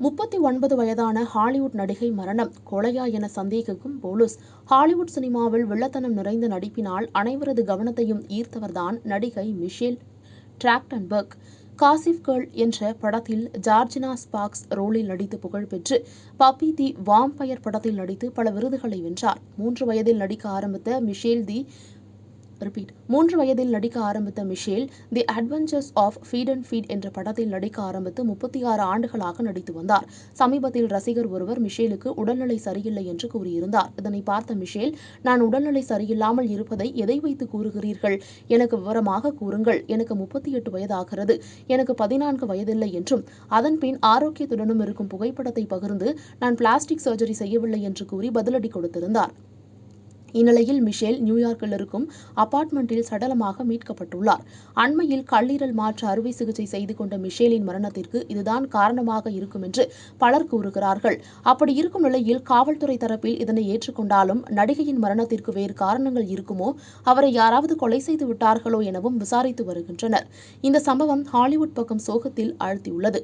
முப்பத்தி ஒன்பது வயதான ஹாலிவுட் நடிகை மரணம் கொலையா என சந்தேகிக்கும் போலீஸ். ஹாலிவுட் சினிமாவில் வில்லத்தனம் நிறைந்த நடிப்பினால் அனைவரது கவனத்தையும் ஈர்த்தவர்தான் நடிகை மிஷேல் டிராக்டன்பர்க். காசிப் கேர்ள் என்ற படத்தில் ஜார்ஜினா ஸ்பாக்ஸ் ரோலில் நடித்து புகழ்பெற்று பப்பி தி வாம்பயர் படத்தில் நடித்து பல விருதுகளை வென்றார். மூன்று வயதில் நடிக்க ஆரம்பித்த மிஷேல் தி ரிப்பீட் மூன்று வயதில் நடிக்க ஆரம்பித்த Michelle the adventures of Pete and Pete என்ற படத்தில் நடிக்க ஆரம்பித்து முப்பத்தி ஆறு ஆண்டுகளாக நடித்து வந்தார். சமீபத்தில் ரசிகர் ஒருவர் மிஷேலுக்கு உடல்நிலை சரியில்லை என்று கூறியிருந்தார். இதனை பார்த்த மிஷேல் நான் உடல்நிலை சரியில்லாமல் இருப்பதை எதை வைத்து கூறுகிறீர்கள்? எனக்கு விவரமாக கூறுங்கள். எனக்கு முப்பத்தி எட்டு வயதாகிறது. எனக்கு பதினான்கு வயதில்லை என்றும் அதன் பின் ஆரோக்கியத்துடனும் இருக்கும் புகைப்படத்தை பகிர்ந்து நான் பிளாஸ்டிக் சர்ஜரி செய்யவில்லை என்று கூறி பதிலடி கொடுத்திருந்தார். இந்நிலையில் மிஷேல் நியூயார்க்கில் இருக்கும் அபார்ட்மெண்டில் சடலமாக மீட்கப்பட்டுள்ளார். அண்மையில் கல்லீரல் மாற்று அறுவை சிகிச்சை செய்து கொண்ட மிஷேலின் மரணத்திற்கு இதுதான் காரணமாக இருக்கும் என்று பலர் கூறுகிறார்கள். அப்படி இருக்கும் நிலையில் காவல்துறை தரப்பில் இதனை ஏற்றுக்கொண்டாலும் நடிகையின் மரணத்திற்கு வேறு காரணங்கள் இருக்குமோ? அவரை யாராவது கொலை செய்து விட்டார்களோ எனவும் விசாரித்து வருகின்றனர். இந்த சம்பவம் ஹாலிவுட் பக்கம் சோகத்தில் ஆழ்த்தியுள்ளது.